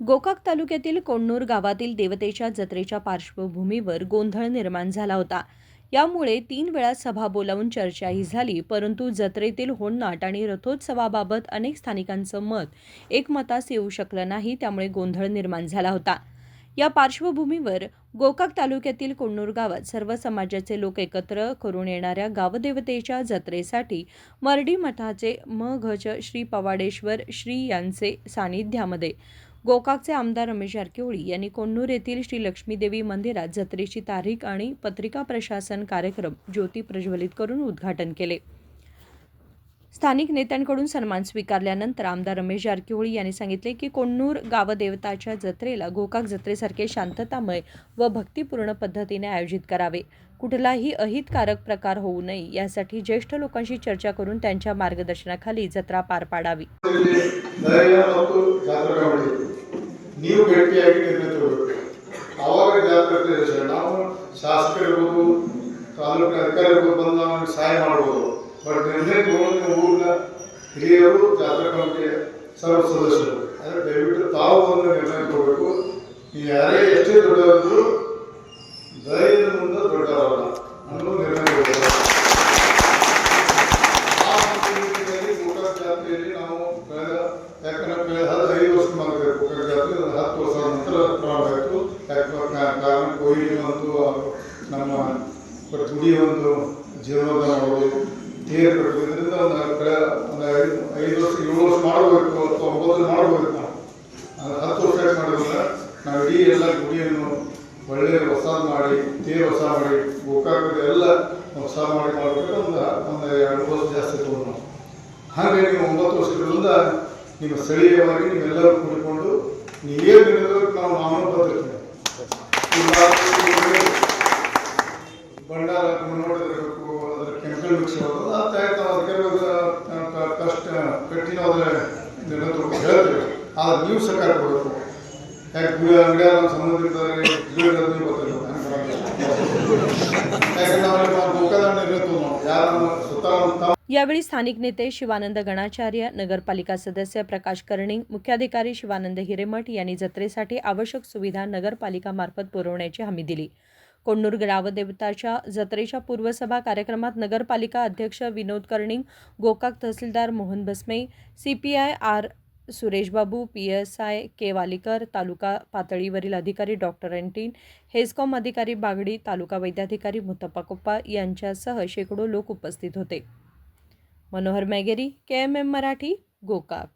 गोकाक तालुक्यातील कोण्णूर गावातील देवतेच्या जत्रेच्या पार्श्वभूमीवर गोंधळ निर्माण झाला होता. यामुळे तीन वेळा सभा बोलावून चर्चाही झाली परंतु जत्रेतील होणनाट आणि रथोत्सवाबाबत अनेक स्थानिकांचं मत एकमतास येऊ शकलं नाही त्यामुळे गोंधळ निर्माण झाला होता. या पार्श्वभूमीवर गोकाक तालुक्यातील कोण्णूर गावात सर्व समाजाचे लोक एकत्र करून येणाऱ्या गावदेवतेच्या जत्रेसाठी मर्डी मठाचे म घच श्री पवाडेश्वर श्री यांचे सानिध्यामध्ये गोकाकचे आमदार रमेश जारकिहोळी यांनी कोन्नूर येथील श्री लक्ष्मीदेवी मंदिरात जत्रेची तारीख आणि पत्रिका प्रशासन कार्यक्रम ज्योती प्रज्वलित करून उद्घाटन केले. स्थानिक नेत्यांकडून सन्मान स्वीकारल्यानंतर आमदार रमेश जारकिहोळी यांनी सांगितले की कोण्णूर गावदेवताच्या जत्रेला गोकाक जत्रेसारखे शांततामय व भक्तिपूर्ण पद्धतीने आयोजित करावे कुठलाही अहितकारक प्रकार होऊ नये यासाठी ज्येष्ठ लोकांशी चर्चा करून त्यांच्या मार्गदर्शनाखाली जत्रा पार पाडावी ದಯ ಮತ್ತು ಜಾತ್ರಾ ಕಮಿಟಿ ನೀವು ಗಟ್ಟಿಯಾಗಿ ನಿರ್ಣಯ ತಗೋಬೇಕು ಆವಾಗ ಜಾತ್ರೆ ಪ್ರದೇಶ ನಾವು ಶಾಸಕರಿರ್ಬೋದು ತಾಲೂಕಿನ ಅಧಿಕಾರಿ ಇರ್ಬೋದು ಬಂದು ನಾವು ಸಹಾಯ ಮಾಡ್ಬೋದು ಬಟ್ ನಿರ್ಣಯ ತಗೊಂಡು ಊರಿನ ಹಿರಿಯರು, ಜಾತ್ರಾ ಕಮಿಟಿಯ ಸರ್ವ ಸದಸ್ಯರು. ಆದರೆ ದಯವಿಟ್ಟು ತಾವು ಒಂದು ನಿರ್ಣಯ ಕೊಡಬೇಕು. ಯಾರೇ ಎಷ್ಟೇ ದೊಡ್ಡವರಿದ್ರು ಧೈರ್ಯದ ಮುಂದೆ ದೊಡ್ಡವರಲ್ಲ. ಅನ್ನೋ ನಿರ್ಣಯ ಕೊಡಬೇಕು. ಜಾತ್ರೆಯಲ್ಲಿ ನಾವು ಕಳೆದ ಯಾಕಂದ್ರೆ ಕಳೆದ ಹದಿನೈದು ವರ್ಷ ಮಾಡಬೇಕು. ಜಾತ್ರೆ ಹತ್ತು ವರ್ಷ ನಂತರ ಪ್ರಾರಂಭ ಆಯಿತು ಯಾಕಂದ್ರೆ ಕಾರಣ ಒಂದು ನಮ್ಮ ಗುಡಿ ಒಂದು ಇದರಿಂದ ಒಂದು ಕಳೆದ ಐದು ವರ್ಷ, ಏಳು ವರ್ಷ ಮಾಡಬೇಕು ಅಥವಾ ಒಂಬತ್ತು ಮಾಡಬೇಕು ನಾವು. ಹತ್ತು ವರ್ಷ ಮಾಡೋದಿಲ್ಲ ನಾವು ಇಡೀ ಎಲ್ಲ ಗುಡಿಯನ್ನು ಒಳ್ಳೆಯ ಹೊಸ ಮಾಡಿ, ತೇರು ಹೊಸ ಮಾಡಿ ಗೋಕಾಕದ ಎಲ್ಲ ಹೊಸ ಮಾಡಿ ಮಾಡಬೇಕು ಒಂದು ಒಂದು ಎರಡು ವರ್ಷ ಜಾಸ್ತಿ ತಗೊಂಡು ನಾವು. ಹಾಗೆ ನೀವು ಒಂಬತ್ತು ವರ್ಷಗಳಿಂದ ನಿಮ್ಮ ಸ್ಥಳೀಯವಾಗಿ ನೀವೆಲ್ಲರೂ ಕೂಡಿಕೊಂಡು ನೀವೇನು ಹೇಳಿದ್ರು ನಾವು ನಾನು ಬಂದಿರ್ತೀವಿ ಭಂಡಾರ ನೋಡಿದಿರಬೇಕು ಅದರ ಕೆಮಿಕಲ್ ಮಿಕ್ಸ್ ಮಾಡೋದು, ಆ ನಾವು ಕಷ್ಟ ಕಠಿಣವಾದ ನಿರ್ಣಯ ತಗೊಂಡು ಹೇಳ್ತೀವಿ ಆದ್ರೆ ನೀವು ಸರ್ಕಾರ ಕೊಡಬೇಕು ಯಾಕೆ ಗುಡಿ ಅಂಗಡಿಯಾರ ಸಂಬಂಧಿಸಿದರೆ ಗಿಡ ನೀವು ಗೊತ್ತಿಲ್ಲ ಯಾಕಂದ್ರೆ ನಾವು ಗೋಕಾದ ನಿರ್ಣಯ ತಗೊಂಡು ಯಾರು ಸುತ್ತ यावेळी स्थानिक नेते शिवानंद गणाचार्य नगरपालिका सदस्य प्रकाश कर्णिंग मुख्याधिकारी शिवानंद हिरेमठ यांनी जत्रेसाठी आवश्यक सुविधा नगरपालिकामार्फत पुरवण्याची हमी दिली कोंडूर ग्रामदेवताच्या जत्रेच्या पूर्वसभा कार्यक्रमात नगरपालिका अध्यक्ष विनोद कर्णिंग गोकाक तहसीलदार Mohan Bhasme I R Sureshbabu P S I K Valikar तालुका पातळीवरील अधिकारी डॉक्टर अँटीन हेस्कॉम अधिकारी बागडी तालुका वैद्याधिकारी मुत्तप्पा कोप्पा यांच्यासह शेकडो लोक उपस्थित होते. Manohar Mageri K M M Marathi Gokak.